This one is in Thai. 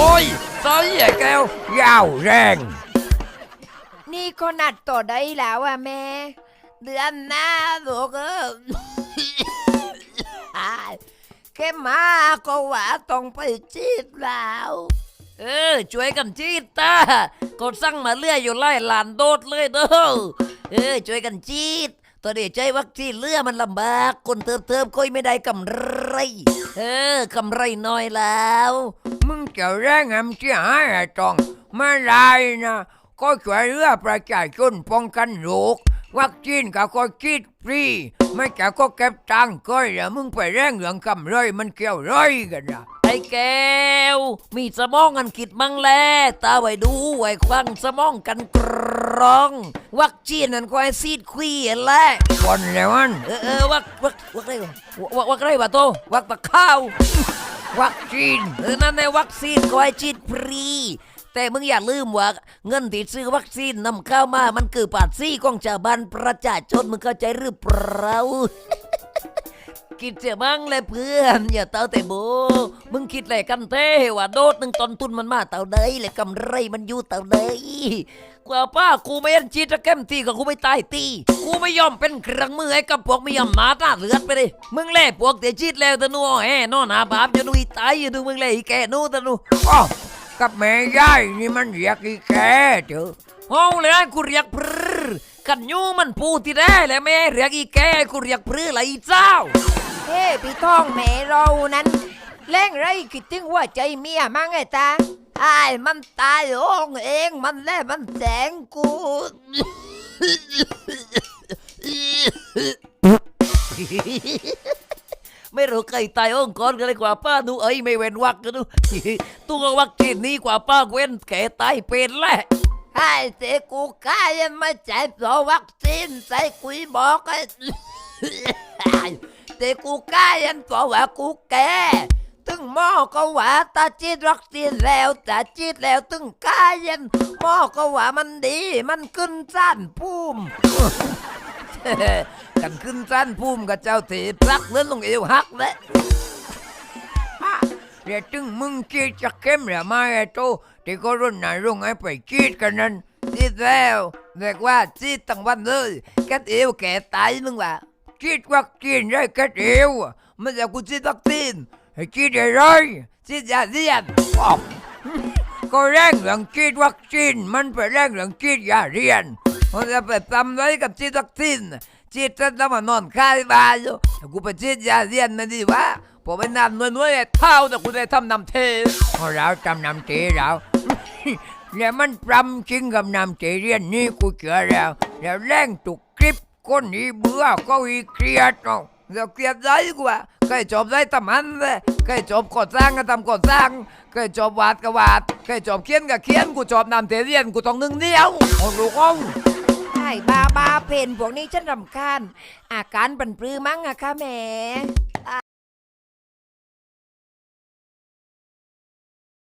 อ้ยใส่ไอ้แก้วยาวแรงนี่ก็นัดต่อได้แล้วอะแม่ เดือนหน้าลูกเออ แค่มาก็ว่าต้องไปจีดแล้ว เออ ช่วยกันจีดตาก็สั่งมาเลื่อยอยู่ไล่หลานโดดเลยเด้อเออ ช่วยกันจีดตอนนี้ใจวัคซีนเลือมันลำบาก คนเติมเติมๆก็ไม่ได้กำไร เออกำไรน้อยแล้ว มึงจะแรงอำเสียหายอะจองไม่ได้นะก็ช่วยเหลือประชาชนป้องกันโรควัคซีนก็ก็คิดฟรีไม่จะก็เก็บตังค์ก็อย่ามึงไปแรงเหลืองกำไรมันเกี่ยวไรกันนะไอ้แก้ว มีสมองกันคิดมั่งแลตาไว้ดูไว้ควังสมองกันกรอง วัคซีนนั่นก็ไอ้ซีดคุยแหละคนแล้วมันเออเออวักวักวักอะไรวะวักวักอะไรวะโตวักตะข้าว วัคซีนเออนั่นในวัคซีนก็ให้ฉีดฟรี แต่มึงอย่าลืมว่าเงินที่ซื้อวัคซีนนำเข้ามามันคือภาษีของชาวบ้านประชาชนมึงเข้าใจหรือเปล่าคิดเสียบ้างเลยเพื่อน อย่าเต้าแต่โบมึงคิดอะไรกันเท่ว่าโดดหนึ่งต้นทุนมันมาเต่าใดเลยกำไรมันอยู่เต่าใดกว่า ป้ากูไม่ยันชีดจะแก้มตีกับกูไม่ตายตี กูไม่ยอมเป็นเครื่องมือให้กับพวกไม่ยอมมาตาเลือดไปเลยมึงเล่พวกเดี๋ยวชีดแล้วตะนัวแห่นอนหาบาปจะดูอีตายอยู่ดูมึงเล่อีแกนู่ตะนูอ๋อกับแม่ยายนี่มันเรียกอีแกเถอะห้องเลยกูเรียกพรื้กันยูมันพูดที่ได้แหละแม่เรียกอีแกกูเรียกพรื้อะไรอีเจ้าเฮ้พี่ทองแม่เรานั้นเล่งไรคิดถึงว่าใจเมียมั้งไอ้ตา ไอ้ายมันตายโองเองมันแล่มันแสงกูไม่รู้ใครตายองค์กรกันเลยกว่าป้าดูเอ้ยไม่เว้นวักกันดูตัววัคซีนนี้กว่าป้าเว้นแก่ตายเป็นแหละไอ้เตกูกายังไม่ใจายเพราะวัคซีนใส่กุยบอกไอ้เตกูกายังเพราะว่ากูแก่ ตึงหม้อก็ว่าตาจีดวัคซีนแล้วแต่จีดแล้วตึงกายังหม้อก็ว่ามันดี มันขึ้นสั้นภูมิกันขึ้นสั้นภูมิกับเจ้าเถพักเลื่อนลงเอวหักและเดี๋ยวจึงมึงจีดจะเข้มหรือไม่ไอ้โตที่ก็รุ่นไหนรุ่งไอ้ไปจีดกันนั้นจีดแล้วเรียกว่าจีดตั้งวันเลยกัดเอวแก่ตายมึงว่าจีดวัคซีนได้กัดเอวไม่ใช่กูจีดวัคซีน ให้จีดอะไรจีดยาเรียนอ้าวก็แรงเรื่องฉีดวัคซีนมันไปแรงเรื่องฉีดยาเรียนมันจะไปทำไรกับฉีดวัคซีนฉีดจนต้องมานอนคายบานอยู่กูไปฉีดยาเรียนไม่ดีวะพอไปนำนวลนวลเท่าแต่กูได้ทำนำเทพอเราทำนำเทแล้วแล้วมันปรำจริงกับนำเทเรียนนี่กูเจอแล้ว แล้วแรงตุกคลิปคนนี้เบื่อก็อีเครียดเนาะเราเครียดได้กว่า เคยจบได้ตำมันเลยเคยจบก่อสร้างก็ทำก่อสร้างเคยจบวาดก็วาดเคยจบเขียนก็เขียนกูจบนำเทเรียนกูต้องนึ่งเดียวโอ้ลูกองไอ้บาบาเพนพวกนี้ฉันรำคาญอาการปันปรือมั้งอะค่ะแม่